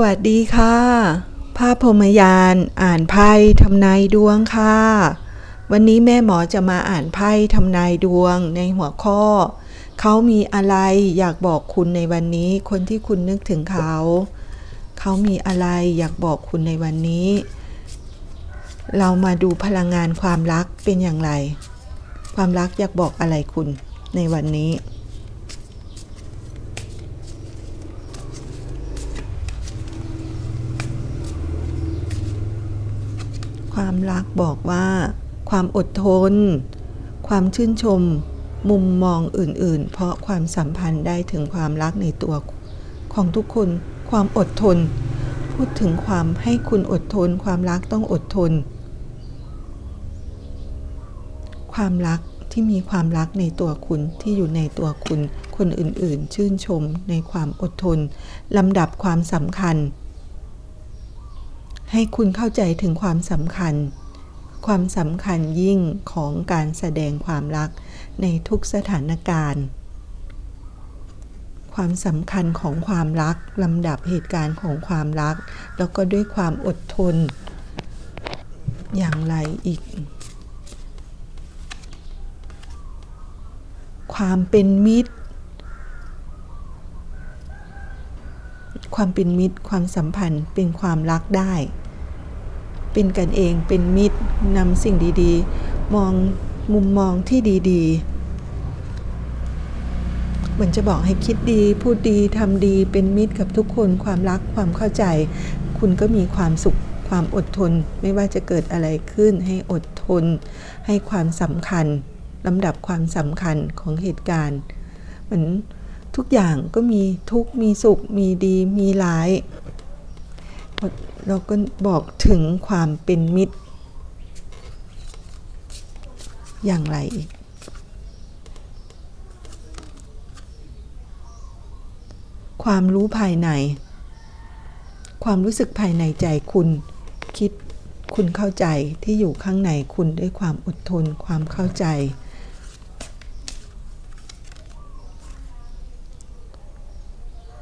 วัสดีค่ะ ภาพพรหมยานอ่านไพ่ทำนายดวงค่ะ วันนี้แม่หมอจะมาอ่านไพ่ทำนายดวงในหัวข้อ เขามีอะไรอยากบอกคุณในวันนี้ คนที่คุณนึกถึงเขา เขามีอะไรอยากบอกคุณในวันนี้ เรามาดูพลังงานความรักเป็นอย่างไร ความรักอยากบอกอะไรคุณในวันนี้ ความรักบอกว่า ความอดทน ความชื่นชม มุมมองอื่น ๆ เพราะความสัมพันธ์ได้ถึงความรักในตัวของทุกคน ความอดทน พูดถึงความให้คุณอดทน ความรักต้องอดทน ความรักที่มีความรักในตัวคุณที่อยู่ในตัวคุณ คนอื่นๆ ชื่นชมในความอดทนลำดับความสำคัญ ให้คุณเข้าใจถึงความสำคัญ ความสำคัญยิ่งของการแสดงความรักในทุกสถานการณ์ ความสำคัญของความรักลำดับเหตุการณ์ของความรัก แล้วก็ด้วยความอดทน อย่างไรอีก ความเป็นมิตรความเป็นมิตรความสัมพันธ์เป็นความรักได้ เป็นกันเองเป็นมิตรนำสิ่งดีๆ มองมุมมองที่ดีๆ เหมือนจะบอกให้คิดดี พูดดีทำดีเป็นมิตรกับทุกคนความรักความเข้าใจ คุณก็มีความสุขความอดทน ไม่ว่าจะเกิดอะไรขึ้นให้อดทน ให้ความสำคัญลำดับความสำคัญของเหตุการณ์ เหมือนทุกอย่างก็มีทุกมีสุขมีดีมีร้าย เราก็บอกถึงความเป็นมิตร อย่างไรอีก ความรู้ภายใน ความรู้สึกภายในใจคุณคิดคุณเข้าใจที่อยู่ข้างในคุณด้วยความอดทนความเข้าใจ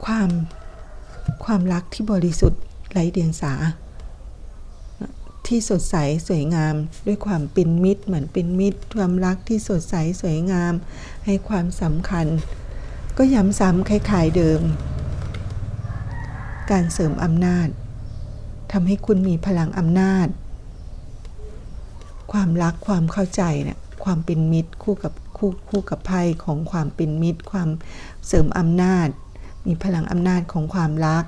ความความรักที่บริสุทธิ์ ไร้เดียงสา ที่สดใสสวยงาม ด้วยความเป็นมิตร เหมือนเป็นมิตร ความรักที่สดใสสวยงาม ให้ความสำคัญ ก็ย้ำซ้ำคล้ายๆเดิม การเสริมอำนาจทำให้คุณมีพลังอำนาจ ความรักความเข้าใจเนะี่ยความเป็นมิตรคู่กับคู่คู่กับไพ่ของความเป็นมิตร ความเสริมอำนาจ มีพลังอำนาจของความรัก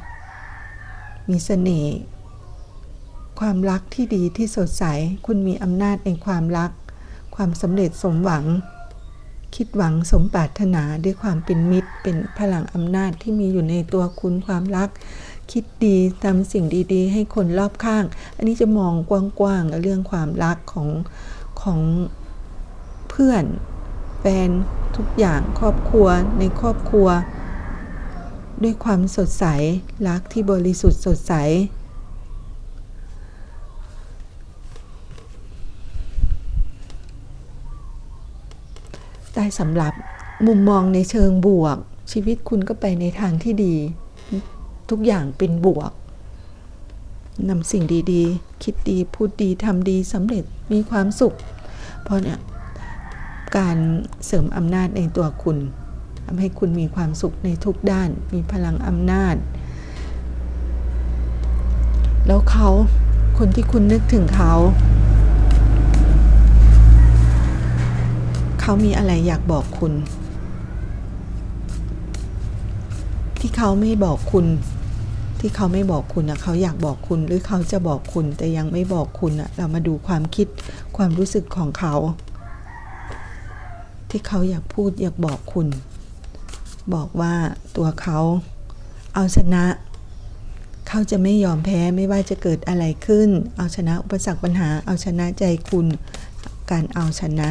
มีเสน่ห์ความรักที่ดีที่สดใส คุณมีอำนาจในความรัก ความสำเร็จสมหวัง คิดหวังสมปรารถนาด้วยความเป็นมิตร เป็นพลังอำนาจที่มีอยู่ในตัวคุณความรัก คิดดีทำสิ่งดี ๆ ให้คนรอบข้าง อันนี้จะมองกว้างๆเรื่องความรักของของเพื่อน แฟนทุกอย่างครอบครัวในครอบครัว ด้วยความสดใสรักที่บริสุทธิ์สดใส ได้สำหรับมุมมองในเชิงบวก ชีวิตคุณก็ไปในทางที่ดี ทุกอย่างเป็นบวกนำสิ่งดีๆ คิดดีพูดดีทำดีสำเร็จมีความสุข เพราะเนี่ยการเสริมอำนาจในตัวคุณำให้คุณมีความสุขในทุกด้าน มีพลังอำนาจ แล้วเขาคนที่คุณนึกถึงเขา เขามีอะไรอยากบอกคุณ ที่เขาไม่บอกคุณที่เขาไม่บอกคุณนะเขาอยากบอกคุณหรือเขาจะบอกคุณแต่ยังไม่บอกคุณนะเรามาดูความคิดความรู้สึกของเขา ที่เขาอยากพูดอยากบอกคุณ บอกว่าตัวเขาเอาชนะ เขาจะไม่ยอมแพ้ไม่ว่าจะเกิดอะไรขึ้น เอาชนะอุปสรรคปัญหา เอาชนะใจคุณ การเอาชนะ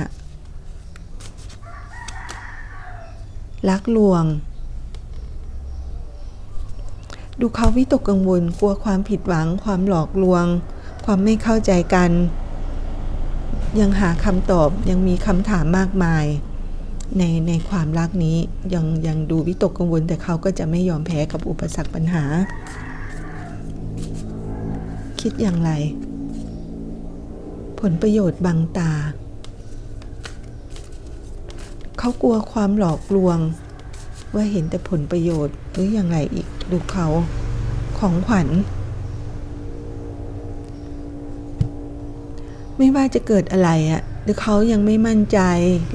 รักลวง ดูเขาวิตกกังวลกลัวความผิดหวัง ความหลอกลวง ความไม่เข้าใจกัน ยังหาคำตอบยังมีคำถามมากมาย ในในความรักนี้ยังยังดูวิตกกังวลแต่เขาก็จะไม่ยอมแพ้กับอุปสรรคปัญหา คิดอย่างไร ผลประโยชน์บังตา เขากลัวความหลอกลวง ว่าเห็นแต่ผลประโยชน์หรืออย่างไรอีกดูเขาของขวัญไม่ว่าจะเกิดอะไรอะ หรือเขายังไม่มั่นใจ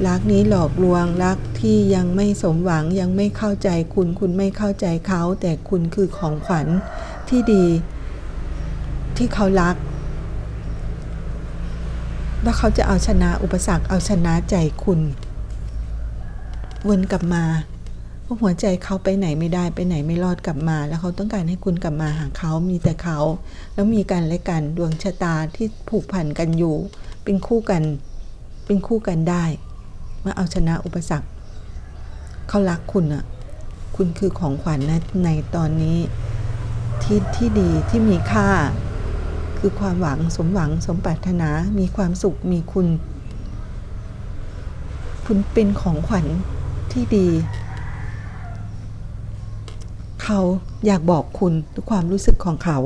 รักนี้หลอกลวง รักที่ยังไม่สมหวังยังไม่เข้าใจคุณ คุณไม่เข้าใจเขา แต่คุณคือของขวัญที่ดี ที่เขารัก ว่าเขาจะเอาชนะอุปสรรคเอาชนะใจคุณวนกลับมาเพราะหัวใจเขาไปไหนไม่ได้ไปไหนไม่รอดกลับมา แล้วเขาต้องการให้คุณกลับมาหาเขามีแต่เขา แล้วมีกันและกันดวงชะตาที่ผูกพันกันอยู่ เป็นคู่กัน เป็นคู่กันได้ มาเอาชนะอุปสรรค เขารักคุณอะคุณคือของขวัญนะในตอนนี้ที่ที่ดีที่มีค่า คือความหวังสมหวังสมปรารถนามีความสุขมีคุณ คุณเป็นของขวัญที่ดี เขาอยากบอกคุณด้วยความรู้สึกของเขา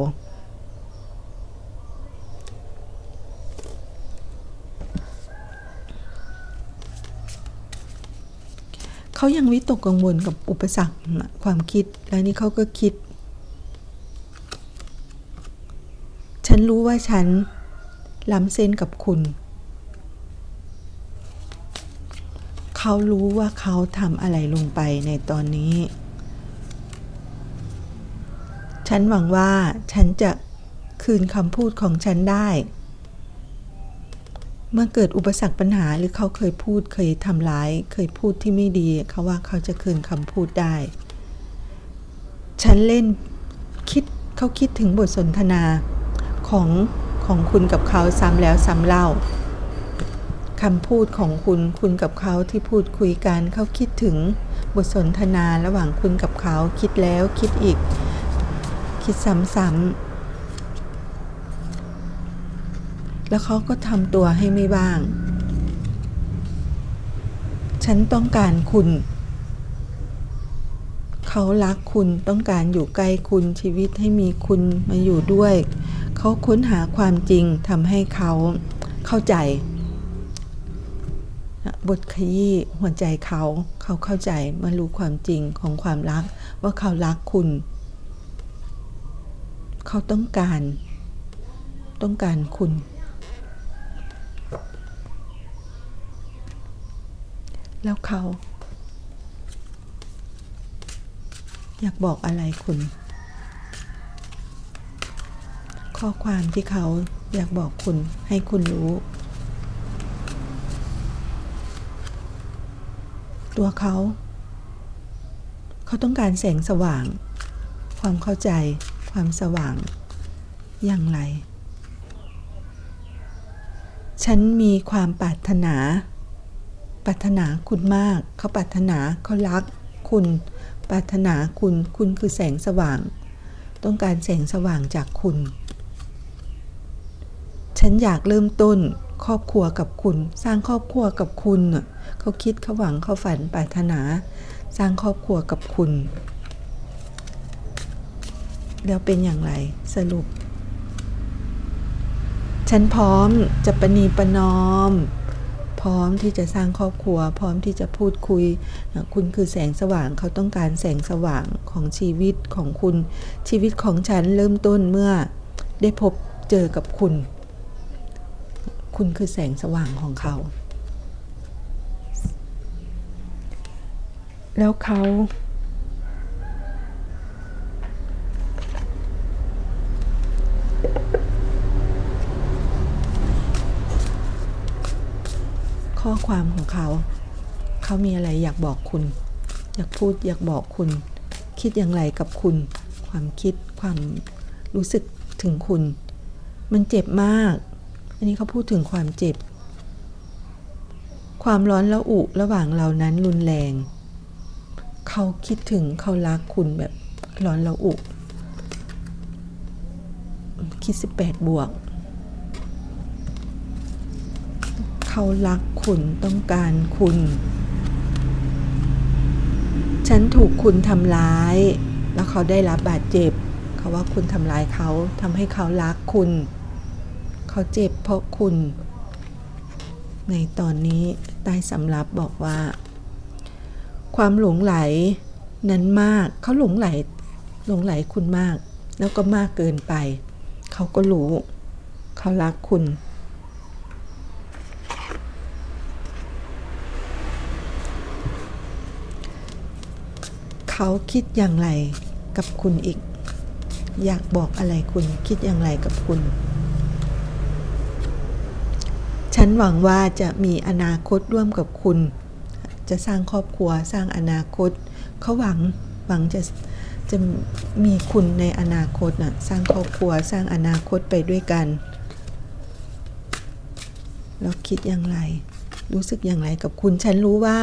เขายังวิตกกังวลกับอุปสรรคความคิด แล้วนี่เขาก็คิด ฉันรู้ว่าฉันล้ำเส้นกับคุณ เขารู้ว่าเขาทำอะไรลงไปในตอนนี้ ฉันหวังว่าฉันจะคืนคำพูดของฉันได้ เมื่อเกิดอุปสรรคปัญหาหรือเขาเคยพูดเคยทำร้าย เคยพูดที่ไม่ดี เขาว่าเขาจะคืนคำพูดได้ ฉันเล่นคิดเขาคิดถึงบทสนทนาของของคุณกับเขาซ้ำแล้วซ้ำเล่าคำพูดของคุณคุณกับเขาที่พูดคุยกันเขาคิดถึงบทสนทนาระหว่างคุณกับเขาคิดแล้วคิดอีก คิดซ้ำๆ แล้วเขาก็ทำตัวให้ไม่บ้าง ฉันต้องการคุณ เขารักคุณต้องการอยู่ใกล้คุณชีวิตให้มีคุณมาอยู่ด้วย เขาค้นหาความจริงทำให้เขาเข้าใจ บทขยี้หัวใจเขาเขาเข้าใจมารู้ความจริงของความรักว่าเขารักคุณ เขาต้องการ ต้องการคุณ แล้วเขา อยากบอกอะไรคุณ ข้อความที่เขาอยากบอกคุณให้คุณรู้ ตัวเขา เขาต้องการแสงสว่าง ความเข้าใจ ความสว่าง อย่างไร ฉันมีความปรารถนา ปรารถนาคุณมาก เขาปรารถนาเขารัก คุณปรารถนาคุณ คุณคือแสงสว่าง ต้องการแสงสว่างจากคุณ ฉันอยากเริ่มต้นครอบครัวกับคุณ สร้างครอบครัวกับคุณเขาคิดเขาหวังเขาฝันปรารถนา สร้างครอบครัวกับคุณ แล้วเป็นอย่างไรสรุป ฉันพร้อมจะประนีประนอม พร้อมที่จะสร้างครอบครัว พร้อมที่จะพูดคุยนะคุณคือแสงสว่างเขาต้องการแสงสว่างของชีวิตของคุณ ชีวิตของฉันเริ่มต้นเมื่อได้พบเจอกับคุณ คุณคือแสงสว่างของเขา แล้วเขา ข้อความของเขา เขามีอะไรอยากบอกคุณ อยากพูดอยากบอกคุณ คิดอย่างไรกับคุณ ความคิดความรู้สึกถึงคุณ มันเจ็บมาก อันนี้เขาพูดถึงความเจ็บ ความร้อนและอุระหว่างเรานั้นรุนแรง เขาคิดถึงเขารักคุณแบบร้อนและอุคิด18บวก เขารักคุณต้องการคุณ ฉันถูกคุณทำร้าย แล้วเขาได้รับบาดเจ็บ เขาว่าคุณทำร้ายเขาทำให้เขารักคุณ เขาเจ็บเพราะคุณ ในตอนนี้ใต้สำรับบอกว่า ความหลงไหลนั้นมาก เขาหลงไหลหลงไหลคุณมาก แล้วก็มากเกินไป เขาก็รู้ เขารักคุณ เขาคิดอย่างไรกับคุณอีก อยากบอกอะไรคุณคิดอย่างไรกับคุณ ฉันหวังว่าจะมีอนาคตร่วมกับคุณ จะสร้างครอบครัวสร้างอนาคต เขาหวังหวังจะจะมีคุณในอนาคตนะสร้างครอบครัวสร้างอนาคตไปด้วยกัน แล้วคิดอย่างไร รู้สึกอย่างไรกับคุณ ฉันรู้ว่า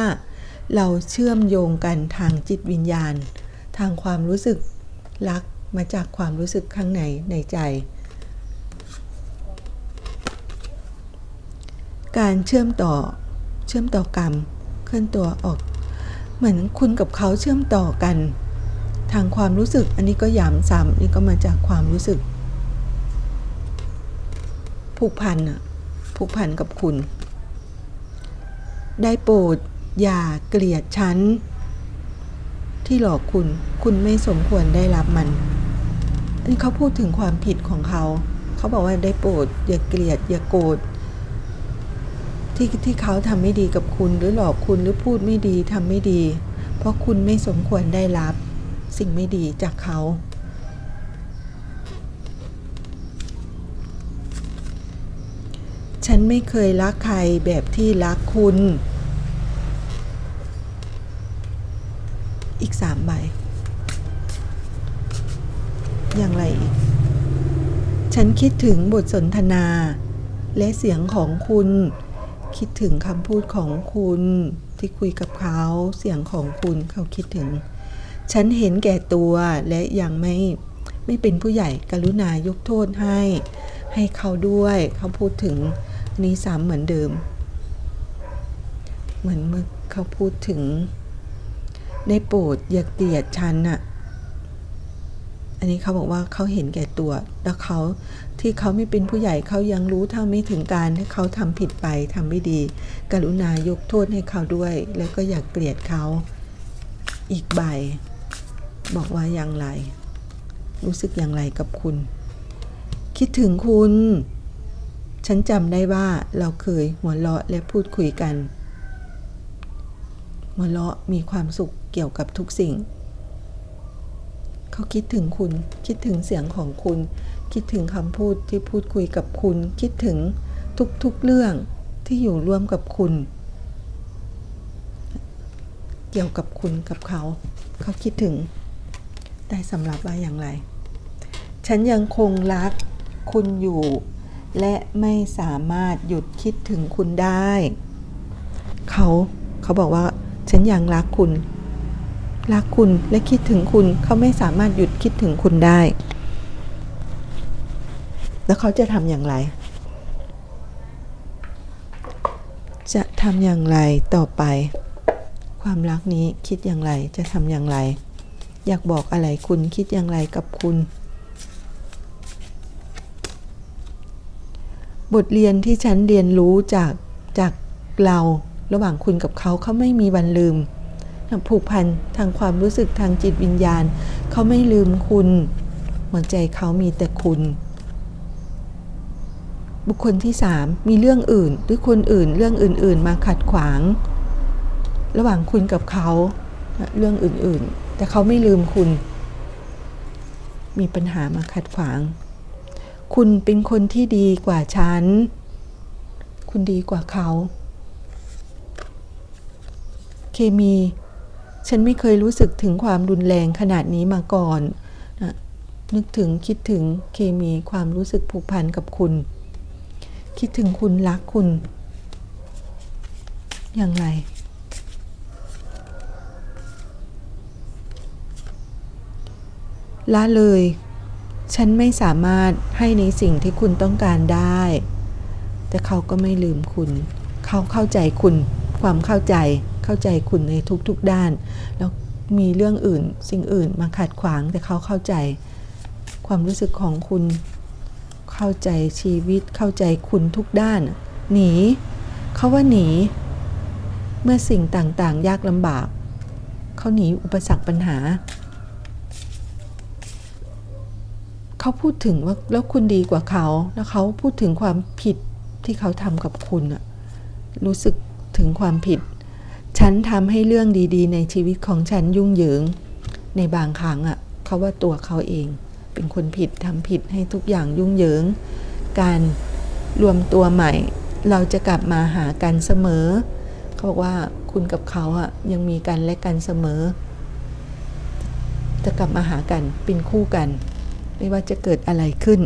เราเชื่อมโยงกันทางจิตวิญญาณ ทางความรู้สึกรักมาจากความรู้สึกข้างในในใจ การเชื่อมต่อเชื่อมต่อกรรมเคลื่อนตัวออก เหมือนคุณกับเขาเชื่อมต่อกัน ทางความรู้สึกอันนี้ก็ย้ำซ้ำนี่ก็มาจากความรู้สึก ผูกพันอะผูกพันกับคุณ ได้โปรด อย่าเกลียดฉัน ที่หลอกคุณ คุณไม่สมควรได้รับมัน อันนี้เขาพูดถึงความผิดของเขา เขาบอกว่าได้โปรดอย่าเกลียด อย่าโกรธที่ที่เขาทำไม่ดีกับคุณหรือหลอกคุณหรือพูดไม่ดีทำไม่ดี เพราะคุณไม่สมควรได้รับ สิ่งไม่ดีจากเขา ฉันไม่เคยรักใครแบบที่รักคุณ อีกสามใบ อย่างไรอีก ฉันคิดถึงบทสนทนา และเสียงของคุณ คิดถึงคำพูดของคุณที่คุยกับเขาเสียงของคุณเขาคิดถึง ฉันเห็นแก่ตัวและยังไม่ไม่เป็นผู้ใหญ่กรุณายกโทษให้ ให้เขาด้วยเขาพูดถึงนนี้ซ้ำเหมือนเดิม เหมือนเมื่อเขาพูดถึง ได้โปรดอย่าเกลียดฉันน่ะ อันนี้เขาบอกว่าเขาเห็นแก่ตัว แล้วเขาที่เขาไม่เป็นผู้ใหญ่เขายังรู้เท่าไม่ถึงการที่เขาทำผิดไปทำไม่ดี กรุณายกโทษให้เขาด้วย แล้วก็อย่าเกลียดเขาอีกใบ บอกว่าอย่างไร รู้สึกอย่างไรกับคุณ คิดถึงคุณ ฉันจำได้ว่าเราเคยหัวเราะและพูดคุยกัน หัวเราะมีความสุข เกี่ยวกับทุกสิ่ง เขาคิดถึงคุณ คิดถึงเสียงของคุณ คิดถึงคำพูดที่พูดคุยกับคุณ คิดถึงทุกๆเรื่องที่อยู่ร่วมกับคุณ เกี่ยวกับคุณกับเขา เขาคิดถึงได้สำหรับว่าอย่างไร ฉันยังคงรักคุณอยู่ และไม่สามารถหยุดคิดถึงคุณได้ เขาเขาบอกว่า ฉันยังรักคุณ รักคุณและคิดถึงคุณเขาไม่สามารถหยุดคิดถึงคุณได้ แล้วเขาจะทำอย่างไร จะทำอย่างไรต่อไป ความรักนี้คิดอย่างไรจะทำอย่างไร อยากบอกอะไรคุณคิดอย่างไรกับคุณ บทเรียนที่ฉันเรียนรู้จากจากเราระหว่างคุณกับเขาเขาไม่มีวันลืม ผูกพันทางความรู้สึกทางจิตวิญญาณ เขาไม่ลืมคุณ หัวใจเขามีแต่คุณ บุคคลที่สามมีเรื่องอื่น หรือคนอื่นเรื่องอื่น ๆ มาขัดขวาง ระหว่างคุณกับเขาเรื่องอื่น ๆ แต่เขาไม่ลืมคุณ มีปัญหามาขัดขวาง คุณเป็นคนที่ดีกว่าฉัน คุณดีกว่าเขา เคมี ฉันไม่เคยรู้สึกถึงความรุนแรงขนาดนี้มาก่อนนะนึกถึงคิดถึงเคมีความรู้สึกผูกพันกับคุณ คิดถึงคุณรักคุณ อย่างไร ละเลย ฉันไม่สามารถให้ในสิ่งที่คุณต้องการได้ แต่เขาก็ไม่ลืมคุณ เขาเข้าใจคุณ ความเข้าใจ เข้าใจคุณในทุกๆด้าน แล้วมีเรื่องอื่นสิ่งอื่นมาขัดขวางแต่เขาเข้าใจ ความรู้สึกของคุณเข้าใจชีวิตเข้าใจคุณทุกด้าน หนีเขาว่าหนี เมื่อสิ่งต่างๆ ยากลำบากเขาหนีอุปสรรคปัญหาเขาพูดถึงว่าแล้วคุณดีกว่าเขาแล้วเขาพูดถึงความผิดที่เขาทำกับคุณอะรู้สึกถึงความผิด ฉันทำให้เรื่องดีๆ ในชีวิตของฉันยุ่งเหยิง ในบางครั้งอะเขาว่าตัวเขาเอง เป็นคนผิดทำผิดให้ทุกอย่างยุ่งเหยิง การรวมตัวใหม่ เราจะกลับมาหากันเสมอ เขาบอกว่าคุณกับเขาอะยังมีกันและกันเสมอ จะกลับมาหากันเป็นคู่กัน ไม่ว่าจะเกิดอะไรขึ้น